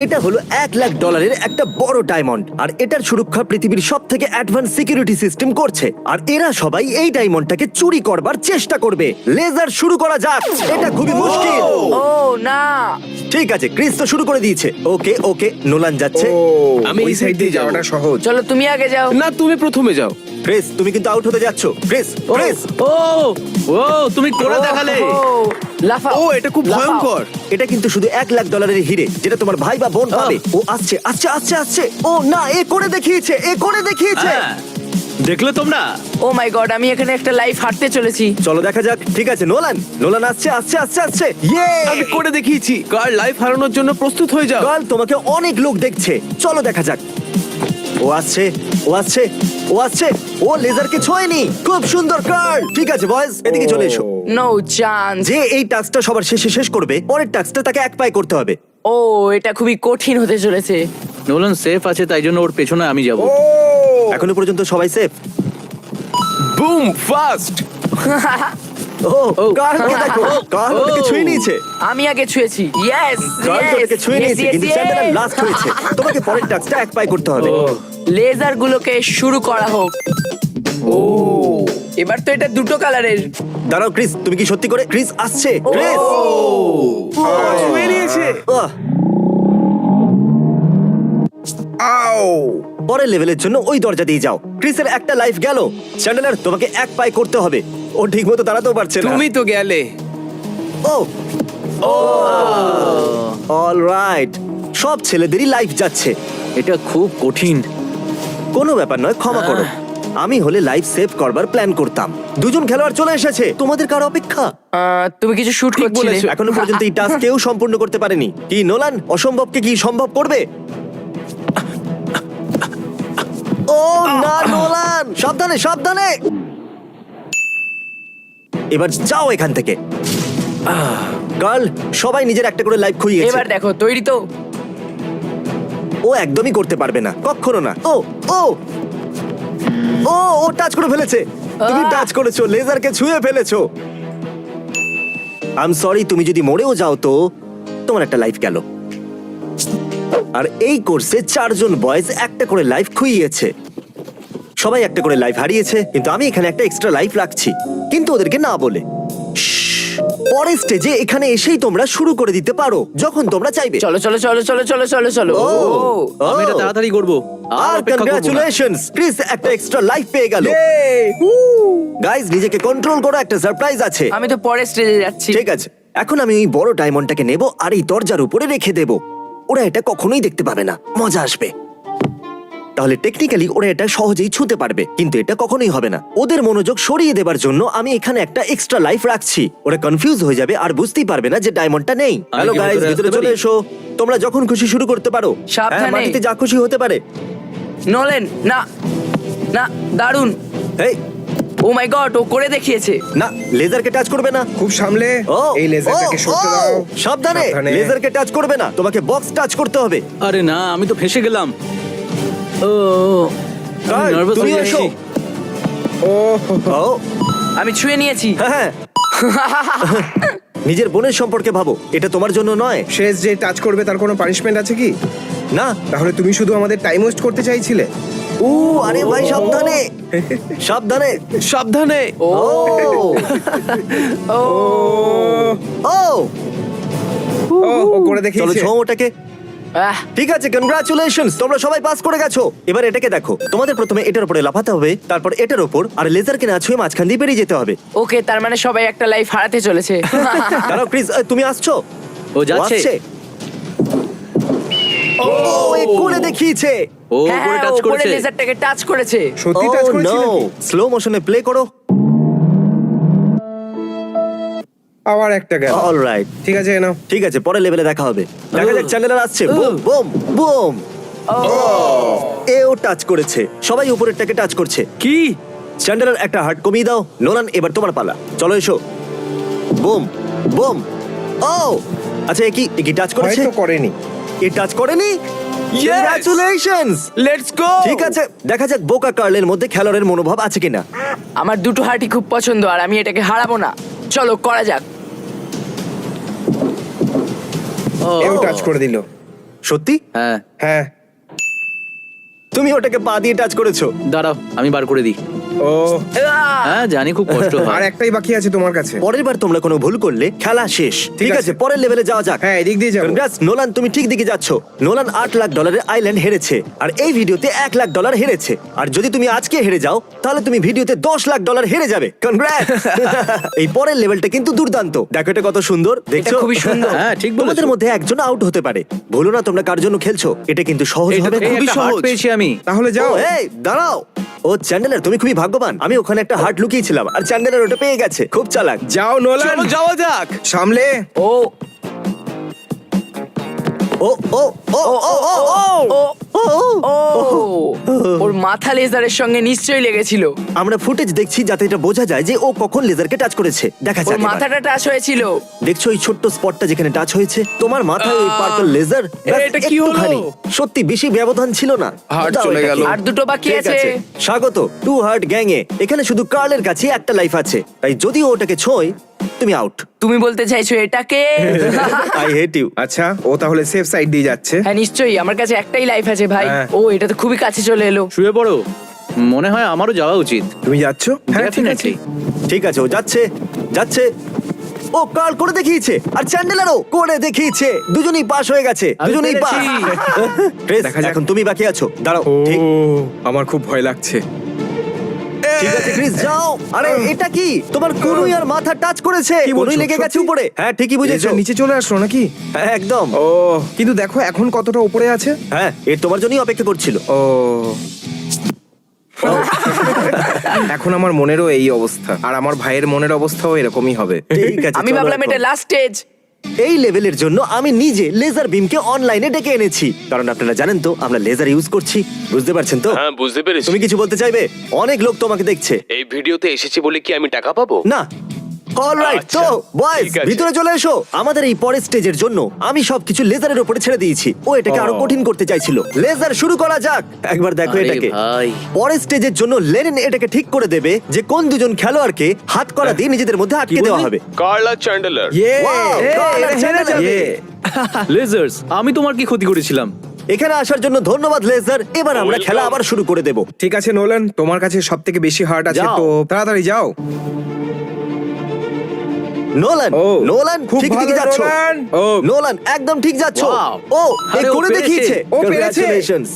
এটা হলো এক লাখ ডলারের একটা বড় ডায়মন্ড আর এটার সুরক্ষা পৃথিবীর সব থেকে অ্যাডভান্স সিকিউরিটি সিস্টেম করছে। আর এরা সবাই এই ডায়মন্ডটাকে চুরি করবার চেষ্টা করবে। লেজার শুরু করা যাক। এটা খুবই মুশকিল। ও না। ঠিক আছে ক্রিস তো শুরু করে দিয়েছে। ওকে ওকে নোলান যাচ্ছে। আমি এই সাইড দিয়ে যাওয়াটা সহজ। চলো তুমি আগে যাও। না তুমি প্রথমে যাও। ক্রিস তুমি কিন্তু আউট হতে যাচ্ছ। ক্রিস ক্রিস ও ও তুমি করে দেখালে। লাফাও ও এটা খুব লাফাও। ভয়ঙ্কর। এটা কিন্তু শুধু এক লাখ ডলারের হিরে যেটা তোমার ভাই বা বোন পাবে। ও আসছে আসছে আসছে আসছে। ও না এ করে দেখিয়েছে এ করে দেখিয়েছে। হ্যাঁ। দেখলে তোমরা? ও মাই গড আমি এখানে একটা লাইফ হাঁটতে চলেছি। চলো দেখা যাক। ঠিক আছে নোলান নোলান আসছে আসছে আসছে আসছে। ইয়ে! আমি করে দেখিয়েছি। কার লাইফ হারানোর জন্য প্রস্তুত হয়ে যাও। কাল তোমাকে অনেক লোক দেখছে। চলো দেখা যাক। ও আসছে ও আসছে ও আসছে। ও লেজারকে ছোঁয়নি। খুব সুন্দর কার্ড ঠিক আছে বয়েজ এদিকে চলে এসো। নো চান্স যে এই টাস্কটা সবার শেষে শেষ করবে পরের টাস্কটা তাকে এক পায়ে করতে হবে। ও এটা খুবই কঠিন হতে চলেছে। নোলান সেফ আছে তাই জন্য ওর পেছনে আমি যাব। এখনও পর্যন্ত সবাই সেফ বুম ফাস্ট ও কার্লকে দেখো কার্ল ওটাকে ছুঁয়ে নিয়েছে। আমি আগে ছুঁয়েছি। ইয়েস কার্ল ওটাকে ছুঁয়ে নিয়েছে কিন্তু চ্যান্ডেলার লাস্ট হয়েছে। তোমাকে পরের টাস্কটা এক পায়ে করতে হবে। লেজার গুলোকে শুরু করা হোক। ও। এবার তো এটা দুটো কালারের। দাঁড়াও ক্রিস তুমি কি সত্যি করে? ক্রিস আসছে। ক্রিস! নিয়েছে। আহ, আও। পরের লেভেলের জন্য ওই দরজা দিয়ে যাও। ক্রিসের একটা লাইফ গেল। চ্যান্ডেলার তোমাকে এক পায়ে করতে হবে। ও ঠিক মতো দাঁড়াতেও পারছে না। তুমি তো গেলে। ও। অল রাইট সব ছেলেদেরই লাইফ যাচ্ছে। এটা খুব কঠিন। কোনো ব্যাপার নয় ক্ষমা করো। আমি হলে লাইফ সেভ করবার প্ল্যান করতাম। দুজন খেলোয়াড় চলে এসেছে। তোমাদের কার অপেক্ষা? আহ, তুমি কিছু শুট করছিলে। বলেছ। এখনও পর্যন্ত এই টাস্ক কেউ সম্পূর্ণ করতে পারেনি। কি নোলান অসম্ভবকে কি সম্ভব করবে? ও না নোলান! সাবধানে সাবধানে! এবার যাও এখান থেকে। গার্ল সবাই নিজের একটা করে লাইফ খুইয়েছে। এবার দেখো তৈরি তো। ও একদমই করতে পারবে না। কখনো না। ও ও! ও ও টাচ করে ফেলেছে। তুমি টাচ করেছ লেজারকে ছুঁয়ে ফেলেছো। আম সরি তুমি যদি মরেও যাও তো তোমার একটা লাইফ গেল। আর এই কোর্সে চারজন বয়েজ একটা করে লাইফ খুইয়েছে। সবাই একটা করে লাইফ হারিয়েছে কিন্তু আমি এখানে একটা এক্সট্রা লাইফ রাখছি। কিন্তু ওদেরকে না বলে। পরের স্টেজে এখানে এসেই তোমরা শুরু করে দিতে পারো যখন তোমরা চাইবে। চলো চলো চলো চলো চলো চলো চলো। ও আমি এটা তাড়াতাড়ি করব। আর কংগ্রাচুলেশনস ক্রিস একটা এক্সট্রা লাইফ পেয়ে গেল। গাইজ নিজেকে কন্ট্রোল করো একটা সারপ্রাইজ আছে। আমি তো পরের স্টেজে যাচ্ছি। ঠিক আছে এখন আমি এই বড় ডায়মন্ডটাকে নেব আর এই দরজার উপরে রেখে দেব। ওরা এটা কখনোই দেখতে পাবে না মজা আসবে। তাহলে টেকনিক্যালি ওরা এটা সহজেই ছুঁতে পারবে কিন্তু এটা কখনোই হবে না। ওদের মনোযোগ সরিয়ে দেবার জন্য আমি এখানে একটা এক্সট্রা লাইফ রাখছি। ওরা কনফিউজ হয়ে যাবে আর বুঝতেই পারবে না যে ডায়মন্ডটা নেই। আমি হ্যালো কি গাইজ ভেতরে ভিতরে আসতে চলে পারি? এসো। তোমরা যখন খুশি শুরু করতে পারো। সাবধানে। হ্যাঁ, মাটিতে যা খুশি হতে পারে। নলেন না না দারুণ এই ও মাই গড ও করে দেখিয়েছে। না লেজারকে টাচ করবে না। খুব সামলে ও এই লেজারটাকে ও, সরতে ও, দাও। সাবধানে। সাবধানে। লেজারকে টাচ করবে না। তোমাকে বক্স টাচ করতে হবে। আরে না আমি তো ফেসে গেলাম। ও কার্ল, নার্ভাস তুমি হয়ে এসো। ও ও আমি ছুঁয়ে নিয়েছি। হ্যাঁ নিজের বোনের সম্পর্কে ভাবো। এটা তোমার জন্য নয়। শেষ যে টাচ করবে তার কোনো পানিশমেন্ট আছে কি? না। তাহলে তুমি শুধু আমাদের টাইম ওয়েস্ট করতে চাইছিলে। ও আরে ভাই সাবধানে। সাবধানে। সাবধানে। ও। ও। ও। ও। ও। করে চলো দেখিয়েছে ছো ওটাকে। আহ, ঠিক আছে কনগ্রাচুলেশনস তোমরা সবাই পাস করে গেছো। এবার এটাকে দেখো তোমাদের প্রথমে এটার উপরে লাফাতে হবে তারপর এটার উপর আর লেজারকে না ছুঁয়ে মাঝখান দিয়ে বেরিয়ে যেতে হবে। ওকে তার মানে সবাই একটা লাইফ হারাতে চলেছে। দাঁড়াও প্লিজ তুমি আসছো? ও যাচ্ছে। ও এ করে দেখিয়েছে। ও হ্যাঁ হ্যাঁ, টাচ করে করেছে। লেজারটাকে টাচ করেছে। সত্যি টাচ করেছিল স্লো মোশনে প্লে করো। আবার একটা গেল অলরাইট ঠিক আছে নাও ঠিক আছে পরের লেভেলে দেখা হবে। দেখা যাক চ্যানেলার আসছে। বুম বুম বুম এও টাচ করেছে। সবাই উপরেরটাকে টাচ করছে। কি? চ্যান্ডেলার একটা হার্ট কমিয়ে দাও। নোলান এবার তোমার পালা। চলো এসো। বুম বুম ও আচ্ছা এ কি? এ কি টাচ করেছে? হয়তো করেনি। এ টাচ করেনি? কংগ্রাচুলেশনস লেটস গো ঠিক আছে দেখা যাক বোকা কার্লের মধ্যে খেলোয়াড়ের মনোভাব আছে কিনা। আমার দুটো হাঁটি খুব পছন্দ আর আমি এটাকে হারাবো না। চলো করা যাক। এও টাচ করে দিল। সত্যি? হ্যাঁ। হ্যাঁ। তুমি ওটাকে পা দিয়ে টাচ করেছ? দাঁড়াও আমি বার করে দিই। ও। হ্যাঁ জানি খুব কষ্ট আর হয় একটাই বাকি আছে তোমার কাছে। পরের বার তোমরা কোনো ভুল করলে খেলা শেষ। ঠিক আছে। আছে। পরের লেভেলে যাওয়া যাক। হ্যাঁ এদিক দিয়ে যাব। নোলান তুমি ঠিক দিকে যাচ্ছ। নোলান আট লাখ ডলারের আইল্যান্ড হেরেছে আর এই ভিডিওতে এক লাখ ডলার হেরেছে। আর যদি তুমি আজকে হেরে যাও তাহলে তুমি ভিডিওতে দশ লাখ ডলার হেরে যাবে। কনগ্রাটস এই পরের লেভেলটা কিন্তু দুর্দান্ত। দেখো এটা কত সুন্দর এটা দেখছ? খুবই সুন্দর। হ্যাঁ ঠিক তোমাদের বলেছ মধ্যে একজন আউট হতে পারে। ভুলো না তোমরা কার জন্য খেলছো। এটা কিন্তু সহজ এটা হবে খুবই একটা সহজ। পেয়েছি আমি। তাহলে যাও ও, এই দাঁড়াও ও চ্যান্ডেলার তুমি খুবই ভাগ্যবান আমি ওখানে একটা হার্ট লুকিয়েছিলাম আর চ্যান্ডেলার ওটা পেয়ে গেছে খুব চালাক যাও নোলান চলো যাওয়া যাক সামলে ও ও ও ও ও ও ও ও ও ও ওর মাথা লেজারের সঙ্গে নিশ্চয়ই লেগেছিল। আমরা ফুটেজ দেখছি যাতে এটা বোঝা যায় যে ও কখন লেজারকে টাচ করেছে। দেখা ওর যাক এবার। মাথাটা টাচ হয়েছিল। দেখছ এই ছোট্ট স্পটটা যেখানে টাচ হয়েছে? তোমার মাথায় ওই পার্পল লেজার এটা কি হলো? সত্যি বেশি ব্যবধান ছিল না। দাও চলে এটাকে। গেল। আর দুটো বাকি ঠিক আছে। আছে। স্বাগত। টু হার্ট গ্যাং এ এখানে শুধু কার্লের কাছে একটা লাইফ আছে। তাই যদি ও ওটাকে ছোঁয় তুমি আউট তুমি বলতে চাইছো এটাকে আই হেট ইউ আচ্ছা ও তাহলে সেফ সাইড দিয়ে যাচ্ছে। হ্যাঁ নিশ্চয়ই আমার কাছে একটাই লাইফ আছে ভাই। হ্যাঁ। ও এটা তো খুবই কাছে চলে এলো। শুয়ে পড়ো। মনে হয় আমারও যাওয়া উচিত। তুমি যাচ্ছ? হ্যাঁ ঠিক আছে। ঠিক আছে ও যাচ্ছে যাচ্ছে। ও কাল করে দেখিয়েছে আর চ্যান্ডেলারও করে দেখিয়েছে। দুজনেই পাস হয়ে গেছে আমি দুজনেই পাস দেখা যাক। এখন তুমি বাকি আছো। দাঁড়াও ঠিক। আমার খুব ভয় লাগছে। ঠিক আছে ক্রিস যাও। আরে এটা কি? তোমার কোনুই আর মাথা টাচ করেছে। কি বলছো? কোনুই লেগে গেছে সত্যি? উপরে। হ্যাঁ ঠিকই বুঝেছ। নিচে চলে আসলো নাকি? হ্যাঁ একদম। ও কিন্তু দেখো এখন কতটা উপরে আছে? হ্যাঁ এ তোমার জন্যই অপেক্ষা করছিল। ও। এখন আমার মনেরও এই অবস্থা। আর আমার ভাইয়ের মনের অবস্থাও এরকমই হবে। ঠিক আছে আমি চলো ভাবলাম এখন। এটা লাস্ট স্টেজ এই লেভেলের জন্য আমি নিজে লেজার বিমকে অনলাইনে ডেকে এনেছি। কারণ আপনারা জানেন তো আমরা লেজার ইউজ করছি। বুঝতে পারছেন তো? হ্যাঁ বুঝতে পেরেছি। তুমি কিছু বলতে চাইবে? অনেক লোক তোমাকে দেখছে। এই ভিডিওতে এসেছি বলে কি আমি টাকা পাবো? না অলরাইট আচ্ছা, তো ঠিক আছে। ভিতরে চলে এসো। আমাদের এই পরের স্টেজের জন্য আমি সবকিছু লেজারের উপরে ছেড়ে দিয়েছি। ও এটাকে আরও কঠিন করতে চাইছিল। লেজার শুরু করা যাক। একবার দেখো আরে এটাকে। ভাই। পরের স্টেজের জন্য লেনিন এটাকে ঠিক করে দেবে যে কোন দুজন খেলোয়াড়কে হাত করা দিয়ে নিজেদের মধ্যে আটকে দেওয়া হবে। Carla Chandler. ইয়ে Wow, লেজার্স আমি তোমার কি ক্ষতি করেছিলাম? এখানে আসার জন্য ধন্যবাদ লেজার এবার আমরা Welcome. খেলা আবার শুরু করে দেব। ঠিক আছে নোলান তোমার কাছে সব থেকে বেশি হার্ট আছে যাও। তো তাড়াতাড়ি যাও। নোলান ও নোলান খুব ঠিক দিকে ভালো, যাচ্ছ। নোলান। ও। নোলান একদম ঠিক যাচ্ছ। Wow. ও এ আরে, ও করে পেরেছে। দেখিয়েছে। ও পেরেছে। Congratulations.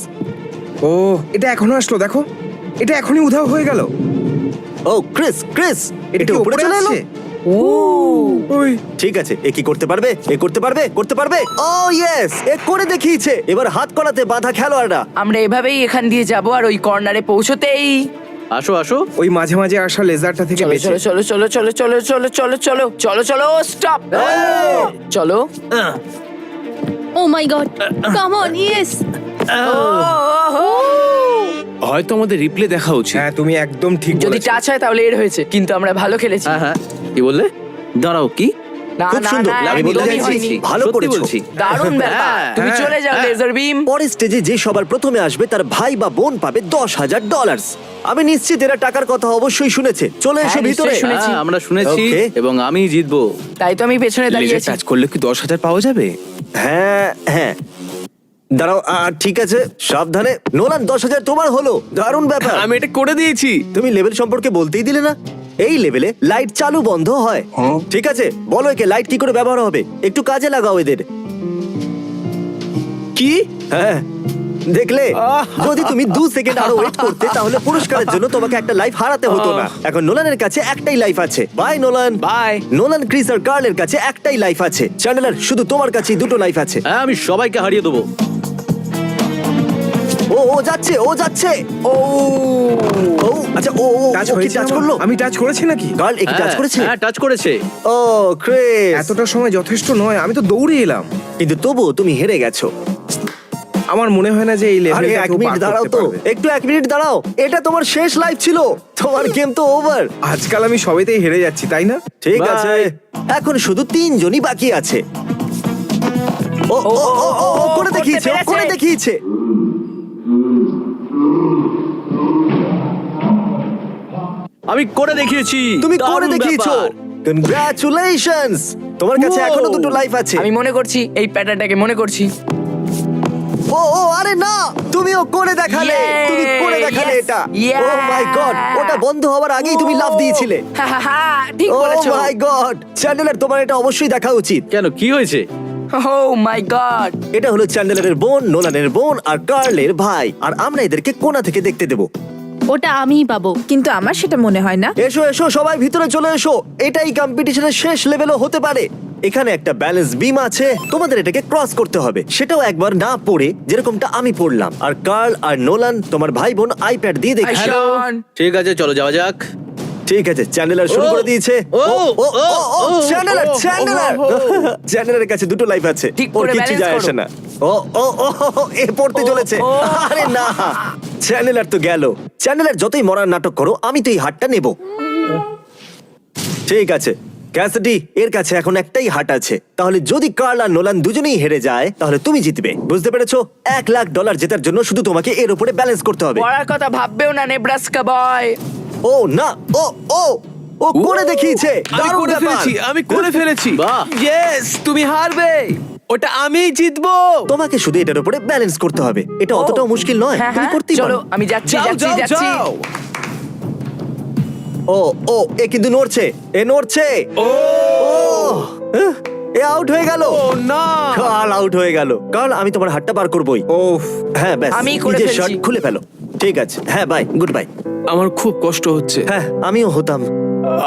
ও। এটা এখনও আসলো দেখো। এটা এখনই উধাও হয়ে গেল। ও ক্রিস ক্রিস। এটা কি উপরে চলে এলো? ওই। ঠিক আছে এ কি করতে পারবে? এ করতে পারবে? করতে পারবে? ও ইয়েস এ করে দেখিয়েছে। এবার হাত করাতে বাধা খেলোয়াড়রা। আমরা এভাবেই এখান দিয়ে যাব আর ওই কর্নারে পৌঁছতেই। আসো আসো। ওই মাঝে মাঝে আসা লেজারটা থেকে চলো বেঁচে চলো চলো চলো চলো চলো চলো চলো চলো চলো চলো স্টপ চলো। ও my god. Come on yes. হয়তো আমাদের রিপ্লে দেখা উচিত। হ্যাঁ তুমি একদম ঠিক যদি বলেছ। টাচ হয় তাহলে এর হয়েছে কিন্তু আমরা ভালো খেলেছি। হ্যাঁ হ্যাঁ। কি বললে? দাঁড়াও কি? খুব সুন্দর। আমি বলতে চাইছি ভালো করেছ। দারুণ ব্যাপার। হ্যাঁ, তুমি হ্যাঁ, চলে যাও হ্যাঁ। লেজার বিম পরের স্টেজে যে সবার প্রথমে আসবে তার ভাই বা বোন পাবে দশ হাজার ডলার আমি নিশ্চিত এরা টাকার কথা অবশ্যই শুনেছে। চলে এসো হ্যাঁ, ভিতরে। শুনেছি। হ্যাঁ, আমরা শুনেছি Okay. এবং আমি জিতবো। তাই তো আমি পেছনে লেজার দাঁড়িয়েছি টাচ করলে কি দশ হাজার পাওয়া যাবে? হ্যাঁ হ্যাঁ। দাঁড়াও আহ, ঠিক আছে সাবধানে। নোলান দশ হাজার তোমার হলো। দারুণ ব্যাপার। আমি এটা করে দিয়েছি। তুমি লেভেল সম্পর্কে বলতেই দিলে না। এই লেভেলে লাইট চালু বন্ধ হয়। ঠিক আছে? বলো একে লাইট কি করে ব্যবহার হবে? একটু কাজে লাগাও এদের। কি? হ্যাঁ। দেখলে? যদি তুমি দু সেকেন্ড আরও ওয়েট করতে তাহলে পুরস্কারের জন্য তোমাকে একটা লাইফ হারাতে হতো না। এখন নোলানের কাছে একটাই লাইফ আছে। By Nolan. By Nolan Chris আর কার্লের কাছে একটাই লাইফ আছে। চ্যান্ডেলার শুধু তোমার কাছে দুটো লাইফ আছে। হ্যাঁ আমি সবাইকে হারিয়ে দেবো। ও যাচ্ছে ও যাচ্ছে। ও। ও আচ্ছা ও ও টাচ ও কি হয়েছে টাচ আমার? করল? আমি টাচ করেছি নাকি? কার্ল একটু টাচ হ্যাঁ, করেছে? হ্যাঁ টাচ করেছে। ও ক্রিস এতটা সময় যথেষ্ট নয় আমি তো দৌড়ে এলাম। কিন্তু তবুও তুমি হেরে গেছো। আমার মনে হয় না যে এই আরে লেভেলটা এক কেউ মিনিট দাঁড়াও করতে তো পারবে। একটু এক মিনিট দাঁড়াও এটা তোমার শেষ লাইফ ছিল তোমার গেম তো ওভার আজকাল আমি সবেতেই হেরে যাচ্ছি তাই না? ঠিক Bye. আছে এখন শুধু তিনজনই বাকি আছে। ও ও ও ও, ও, ও করে দেখিয়েছে ও করে দেখিয়েছে। আমি করে দেখিয়েছি। তুমি করে দারুণ দেখিয়েছো। ব্যাপার। কনগ্রাচুলেশনস তোমার কাছে Wow. এখনও দুটো লাইফ আছে। আমি মনে করছি এই প্যাটার্নটাকে মনে করছি। ও ও আরে না! তুমিও করে দেখালে। Yay! তুমি করে দেখালে Yes! এটা। Yeah! ও মাই গড ওটা বন্ধ হওয়ার আগেই তুমি লাভ দিয়েছিলে। হা, হা, হা, ঠিক ও বলেছ। মাই গড চ্যান্ডেলার তোমার এটা অবশ্যই দেখা উচিত। কেন? কি হয়েছে? ও মাই গড এটা হলো চ্যান্ডেলারের বোন নোলানের বোন আর কার্লের ভাই। আর আমরা এদেরকে কোনা থেকে দেখতে দেবো। ওটা আমিই পাবো। কিন্তু আমার সেটা মনে হয় না। এসো এসো সবাই ভিতরে চলে এসো। এটাই কম্পিটিশনের শেষ লেভেলও হতে পারে। এখানে একটা ব্যালেন্স বিম আছে। তোমাদের এটাকে ক্রস করতে হবে। সেটাও একবার না পড়ে যেরকমটা আমি পড়লাম। আর কার্ল আর নোলান তোমার ভাই বোন আইপ্যাড দিয়ে দেখছে হ্যালো ঠিক আছে চলো যাওয়া যাক। ঠিক আছে চ্যানেলার শুরু করে দিয়েছে। ও, ও ও চ্যানেলার চ্যানেলার চ্যানেলারের কাছে দুটো লাইফ আছে। ঠিক ওর করে balance যায় করো। আসে না। ও ও ও ও, ও, এ পড়তে চলেছে। আরে না। চ্যানেলার তো গেল। চ্যানেলার যতই মরার নাটক করো আমি তো এই হাটটা নেব। ঠিক আছে। ক্যাসিডি এর কাছে এখন একটাই হাট আছে। তাহলে যদি কার্ল আর নোলান দুজনেই হেরে যায় তাহলে তুমি জিতবে। বুঝতে পেরেছ? এক লাখ ডলার জেতার জন্য শুধু তোমাকে এর উপরে ব্যালেন্স করতে হবে। পড়ার কথা ভাববেও না নেব্রাস্কা বয় ও না ও ও ও করে দেখিয়েছে। আমি দারুণ করে ব্যাপার। ফেলেছি আমি করে ফেলেছি। বাহ। ইয়েস তুমি হারবে। ওটা আমিই জিতবো। তোমাকে শুধু এটার উপরে ব্যালেন্স করতে হবে। এটা অতটাও মুশকিল নয় হ্যাঁ তুমি হ্যাঁ। করতেই চলো পারো। আমি যাচ্ছি যাও যাচ্ছি যাও যাচ্ছি। যাও। ও ও এ কিন্তু নড়ছে এ নড়ছে। ও। আহ, এ আউট হয়ে গেল। ও না। কাল আউট হয়ে গেল। কাল আমি তোমার হাতটা বার করবই। ওফ হ্যাঁ ব্যাস আমিই করে নিজের ফেলছি। শার্ট খুলে ফেলো। ঠিক আছে। হ্যাঁ বাই গুড বাই আমার খুব কষ্ট হচ্ছে। হ্যাঁ আমিও হতাম।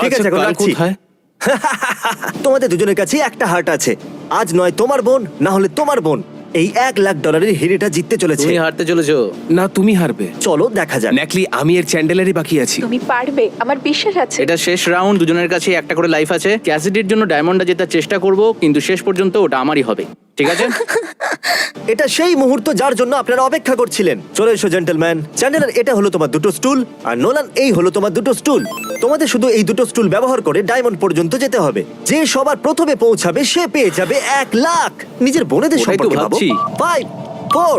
ঠিক আচ্ছা, আছে এখন কাল রাখছি। কোথায়? তোমাদের দুজনের কাছে একটা হার্ট আছে। আজ নয় তোমার বোন না হলে তোমার বোন। এই এক লাখ ডলারের হিরেটা জিততে চলেছে। তুমি হারতে চলেছো। না তুমি হারবে। চলো দেখা যাক। ন্যাকলি আমি এর চ্যান্ডেলারই বাকি আছি। তুমি পারবে আমার বিশ্বাস আছে। এটা শেষ রাউন্ড দুজনের কাছে একটা করে লাইফ আছে। ক্যাসিডির জন্য ডায়মন্ডটা জেতার চেষ্টা করব কিন্তু শেষ পর্যন্ত ওটা আমারই হবে। ঠিক আছে? এটা সেই মুহূর্ত যার জন্য আপনারা অপেক্ষা করছিলেন। চলে এসো জেন্টলম্যান চ্যান্ডেলার এটা হলো তোমার দুটো স্টুল আর নোলান এই হলো তোমার দুটো স্টুল তোমাদের শুধু এই দুটো স্টুল ব্যবহার করে ডায়মন্ড পর্যন্ত যেতে হবে। যে সবার প্রথমে পৌঁছাবে সে পেয়ে যাবে এক লাখ। নিজের বোনেদের সম্পর্কে ভাবো। ভাবছি। ফাইভ ফোর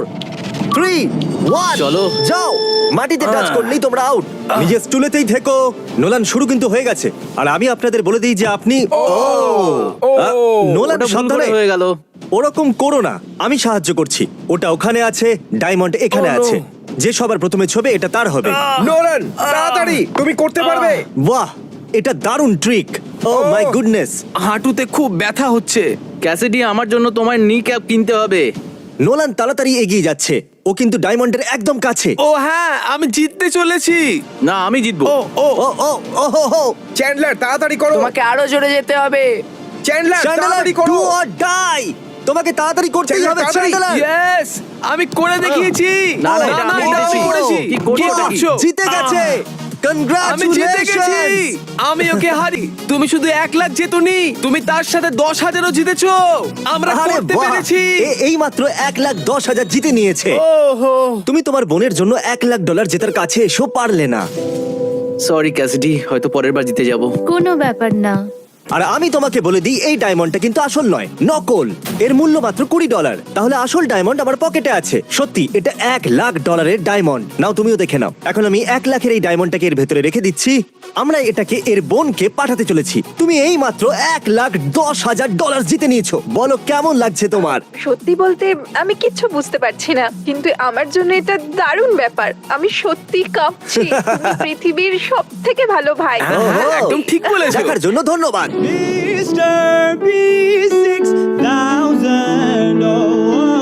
থ্রি ওয়ান চলো। যাও। মাটিতে টাচ করলেই তোমরা আউট নিজের স্টুলেতেই থেকো। নোলান শুরু কিন্তু হয়ে গেছে। আর আমি আপনাদের বলে দিই যে আপনি ও আহ, নোলান ওটা ভুল সাবধানে। করে হয়ে গেল। ওরকম করো না। আমি সাহায্য করছি। ওটা ওখানে আছে ডায়মন্ড এখানে আছে। যে সবার প্রথমে ছবে এটা তার হবে। নোলান তাড়াতাড়ি তুমি করতে পারবে। বাহ এটা দারুণ ট্রিক ও মাই গুডনেস হাঁটুতে খুব ব্যথা হচ্ছে। ক্যাসিডি আমার জন্য তোমার নি ক্যাপ কিনতে হবে। নোলান তাড়াতাড়ি এগিয়ে যাচ্ছে। ও কিন্তু ডায়মন্ডের একদম কাছে। ও হ্যাঁ আমি জিততে চলেছি। না আমি জিতবো। ও ও। ও ও ও হো হো চ্যান্ডলার তাড়াতাড়ি করো। তোমাকে আরও জোরে যেতে হবে। চ্যান্ডলার তাড়াতাড়ি করো। ডু অর ডাই তোমাকে তাড়াতাড়ি করতেই হবে চ্যান্ডলার। ইয়েস আমি করে দেখিয়েছি। না, না, এটা আমি করেছি। কি? করছ? জিতে গেছে। আমি জিতে গেছি! কনগ্রাচুলেশনস আমি ওকে হারি। তুমি শুধু এক লাখ জেতুনি তুমি তার সাথে দশ হাজারও জিতেছো। আমরা করতে পেরেছি। এই মাত্র এক লাখ দশ হাজার জিতে নিয়েছে। ওহো! তুমি তোমার বোনের জন্য এক লাখ ডলার জেতার কাছে এসো পারলে না। সরি ক্যাসিডি হয়তো পরের বার জিতে যাব। কোনো ব্যাপার না। আর আমি তোমাকে বলে দিই এই ডায়মন্ডটা কিন্তু আসল নয় নকল। এর মূল্য মাত্র কুড়ি ডলার। তাহলে আসল ডায়মন্ড আমার পকেটে আছে। সত্যি এটা এক লাখ ডলারের ডায়মন্ড। নাও তুমিও দেখে নাও। এখন আমি এক লাখের এই ডায়মন্ডটাকে এর ভেতরে রেখে দিচ্ছি। আমরা এটাকে এর বোনকে পাঠাতে চলেছি। তুমি এই মাত্র এক লাখ দশ হাজার ডলার জিতে নিয়েছো। বলো কেমন লাগছে তোমার? সত্যি বলতে আমি কিচ্ছু বুঝতে পারছি না কিন্তু আমার জন্য এটা দারুণ ব্যাপার। আমি সত্যি কাঁপছি। তুমি পৃথিবীর সব থেকে ভালো ভাই। হ্যাঁ, একদম ঠিক বলেছ। দেখার জন্য ধন্যবাদ। Mr. B6000. Oh,